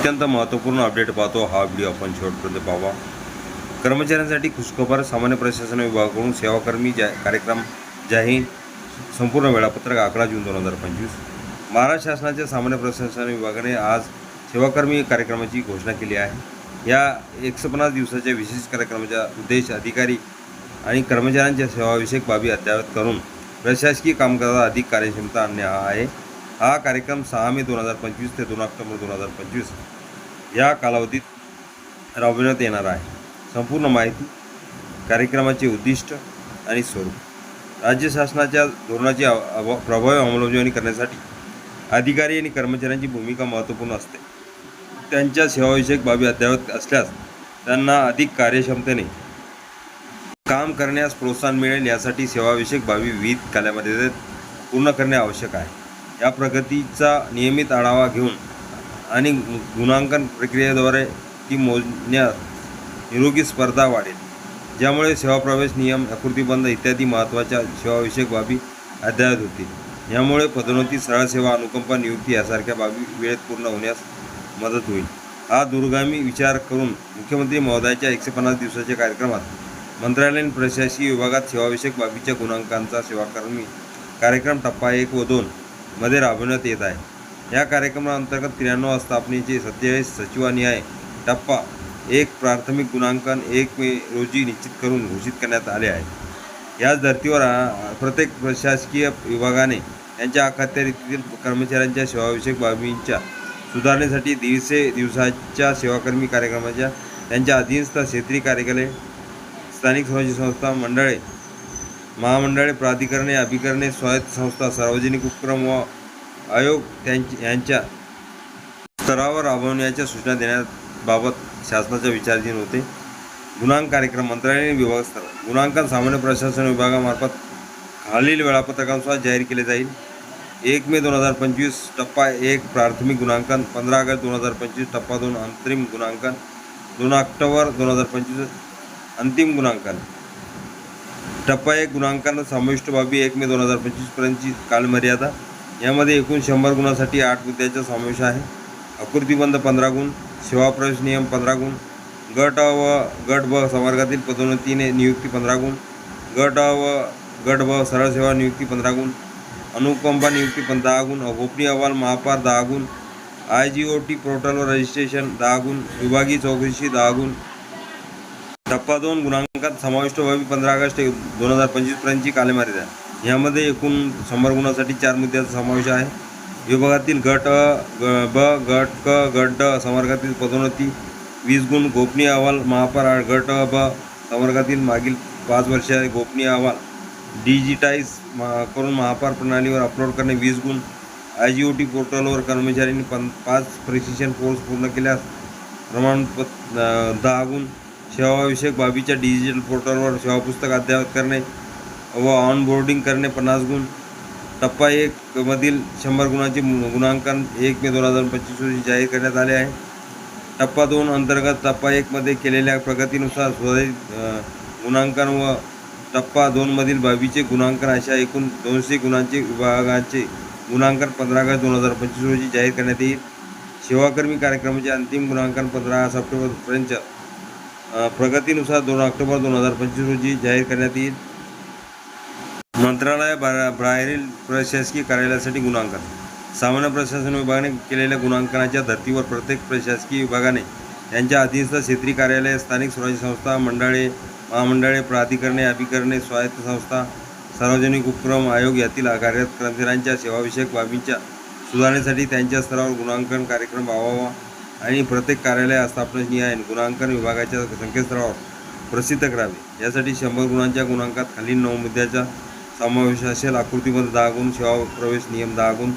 अत्यंत महत्त्वपूर्ण अपडेट पाहतो. हा व्हिडिओ आपण शेवटपर्यंत पाहावा. कर्मचाऱ्यांसाठी खुशखबर सामान्य प्रशासन विभागाकडून सेवाकर्मी जा कार्यक्रम जाहीर संपूर्ण वेळापत्रक अकरा जून दोन हजार पंचवीस. महाराष्ट्र शासनाच्या सामान्य प्रशासन विभागाने आज सेवाकर्मी कार्यक्रमाची घोषणा केली आहे. या एकशे पन्नास दिवसाच्या विशेष कार्यक्रमाचा उद्देश अधिकारी आणि कर्मचाऱ्यांच्या सेवाविषयक बाबी अद्ययावत करून प्रशासकीय कामकाजात अधिक कार्यक्षमता आणणे हा आहे. हा कार्यक्रम सहा मे दोन हजार पंचवीस ते दोन ऑक्टोबर दोन हजार पंचवीस या कालावधीत राबविण्यात येणार आहे. संपूर्ण माहिती कार्यक्रमाचे उद्दिष्ट आणि स्वरूप. राज्य शासनाच्या धोरणाची अव- प्रभावी अंमलबजावणी करण्यासाठी अधिकारी आणि कर्मचाऱ्यांची भूमिका महत्त्वपूर्ण असते. त्यांच्या सेवाविषयक बाबी अद्ययावत असल्यास त्यांना अधिक कार्यक्षमतेने काम करण्यास प्रोत्साहन मिळेल यासाठी सेवाविषयक बाबी विविध कालामध्ये पूर्ण करणे आवश्यक आहे. या प्रगतीचा नियमित आढावा घेऊन आणि गुणांकन प्रक्रियेद्वारे ती मोजण्यात निरोगी स्पर्धा वाढेल. ज्यामुळे सेवा प्रवेश नियम आकृतीबंध इत्यादी महत्त्वाच्या सेवाविषयक बाबी अद्ययावत होतील. यामुळे पदोन्नती सरळ सेवा अनुकंपा नियुक्ती यासारख्या बाबी वेळेत पूर्ण होण्यास मदत होईल. हा दूरगामी विचार करून मुख्यमंत्री महोदयाच्या एकशे पन्नास दिवसाच्या कार्यक्रमात मंत्रालयीन प्रशासकीय विभागात सेवाविषयक बाबीच्या गुणांकांचा सेवाकर्मी कार्यक्रम टप्पा एक व दोन मध्ये राबवण्यात येत आहे. या कार्यक्रमाअंतर्गत त्र्याण्णव स्थापनेचे सत्तेचाळीस आहे. टप्पा एक प्राथमिक गुणांकन एक मे रोजी निश्चित करून घोषित करण्यात आले आहे. याच धर्तीवर प्रत्येक प्रशासकीय विभागाने यांच्या अखत्यारीतील कर्मचाऱ्यांच्या सेवाविषयक बाबींच्या सुधारणेसाठी दीडशे दिवसाच्या सेवाकर्मी कार्यक्रमाच्या त्यांच्या अधीनस्थ क्षेत्रीय कार्यालय स्थानिक स्वराज्य संस्था मंडळे महामंडळे प्राधिकरणे अभिकरणे स्वायत्त संस्था सार्वजनिक उपक्रम व आयोग त्यांच्या यांच्या स्तरावर राबवण्याच्या सूचना देण्याबाबत शासनाच्या विचाराधीन होते. गुणांक कार्यक्रम मंत्रालयीन विभाग स्तर गुणांकन सामान्य प्रशासन विभागामार्फत खालील वेळापत्रकानुसार जाहीर केले जाईल. एक मे दोन हजार पंचवीस टप्पा एक प्राथमिक गुणांकन. पंधरा ऑगस्ट दोन हजार पंचवीस टप्पा दोन अंतरिम गुणांकन. दोन ऑक्टोबर दोन हजार पंचवीस अंतिम गुणांकन. टप्पा एक गुणांकन समाविष्ट बाबी एक मे दोन हजार पंचवीसपर्यंतची कालमर्यादा. यामध्ये एकूण शंभर गुणासाठी आठ मुद्द्याचा समावेश आहे. आकृतीबंध पंधरा गुण सेवा प्रवेश नियम पंधरा गुण गट व गट ब संवर्गातील पदोन्नतीने नियुक्ती पंधरा गुण गट व गट ब सरळ सेवा नियुक्ती पंधरा गुण अनुकंपा नियुक्ती पण दहा गुण गोपनीय अहवाल महापार दहा गुण आय जी ओ टी पोर्टलवर रजिस्ट्रेशन दहा गुण विभागीय चौकशी दहा गुण टप्पा दोन गुणांकात समाविष्ट व्हावी पंधरा ऑगस्ट दोन हजार पंचवीसपर्यंतची कालमर्यादा यामध्ये एकूण शंभर गुणांसाठी चार मुद्द्याचा समावेश आहे. विभागातील गट अ ग ब गट क गट ड संवर्गातील पदोन्नती. वीस गुण गोपनीय अहवाल महापार गट अ ब संवर्गातील मागील पाच वर्षे गोपनीय अहवाल. डिजिटाईज करून महापार प्रणालीवर अपलोड करणे वीस गुण. आय जी ओ टी पोर्टलवर कर्मचाऱ्यांनी पं पाच प्रशिक्षण कोर्स पूर्ण केल्यास प्रमाणपत्र दहा गुण. सेवाविषयक बाबीच्या डिजिटल पोर्टलवर सेवापुस्तक अद्ययावत करणे व ऑनबोर्डिंग करणे पन्नास गुण. टप्पा एक मधील शंभर गुणांचे गुणांकन एक मे दोन हजार पंचवीस रोजी जाहीर करण्यात आले आहे. टप्पा दोन अंतर्गत टप्पा एकमध्ये केलेल्या प्रगतीनुसार सुधारित गुणांकन व टप्पा दोनमधील बाबीचे गुणांकन अशा एकूण दोनशे गुणांचे विभागाचे गुणांकन पंधरा ऑगस्ट दोन हजार पंचवीस रोजी जाहीर करण्यात येईल. सेवाकर्मी कार्यक्रमाचे अंतिम गुणांकन पंधरा सप्टेंबरपर्यंत प्रगतीनुसार दोन ऑक्टोबर दोन हजार पंचवीस रोजी जाहीर करण्यात येईल. मंत्रालय बाहेरील प्रशासकीय कार्यालयासाठी गुणांकन. सामान्य प्रशासन विभागाने केलेल्या गुणांकनाच्या धर्तीवर प्रत्येक प्रशासकीय विभागाने यांच्या अधीनस्थ क्षेत्रीय कार्यालय स्थानिक स्वराज्य संस्था मंडळे महामंडळे प्राधिकरणे अभिकरणे स्वायत्त संस्था सार्वजनिक उपक्रम आयोग यातील कार्यरत कर्मचाऱ्यांच्या सेवाविषयक बाबींच्या सुधारणेसाठी त्यांच्या स्तरावर गुणांकन कार्यक्रम राबवावा. आणि प्रत्येक कार्यालय स्थापनेनिहाय गुणांकन विभागाच्या संकेतस्थळावर प्रसिद्ध करावे. यासाठी शंभर गुणांच्या गुणांकात खालील नऊ मुद्द्याचा समावेश असेल. आकृतीमध्ये दहा गुण सेवा प्रवेश नियम दहा गुण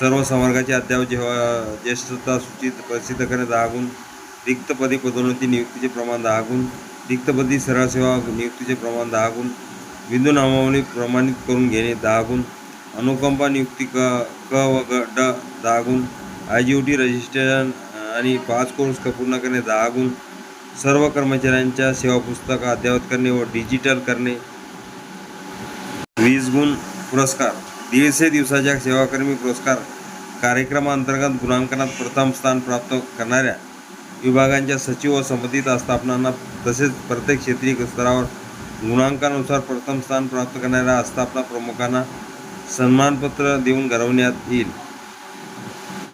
सर्व संवर्गाचे अद्यावत जेव्हा ज्येष्ठता सूचित प्रसिद्ध करणे दहा गुण रिक्तपदी पदोन्नती नियुक्तीचे प्रमाण दहा गुण रिक्तपदी सरळ सेवा नियुक्तीचे प्रमाण दहा गुण बिंदू नामावली प्रमाणित करून घेणे दहा गुण अनुकंपा नियुक्ती क क व ग ड दहा गुण I G O T registration आणि पाच कोर्स पूर्ण करणे दहा गुण. सर्व कर्मचाऱ्यांच्या सेवा पुस्तक अद्ययावत करणे व डिजिटल करणे. वीस गुण पुरस्कार. दीडशे दिवसाच्या सेवाकर्मी पुरस्कार. कार्यक्रमांतर्गत गुणांकनात प्रथम स्थान प्राप्त करणाऱ्या विभागांच्या सचिव व संबंधित आस्थापनांना तसेच प्रत्येक क्षेत्रीय स्तरावर गुणांकानुसार प्रथम स्थान प्राप्त करणाऱ्या आस्थापना प्रमुखांना सन्मानपत्र देऊन गौरवण्यात येईल.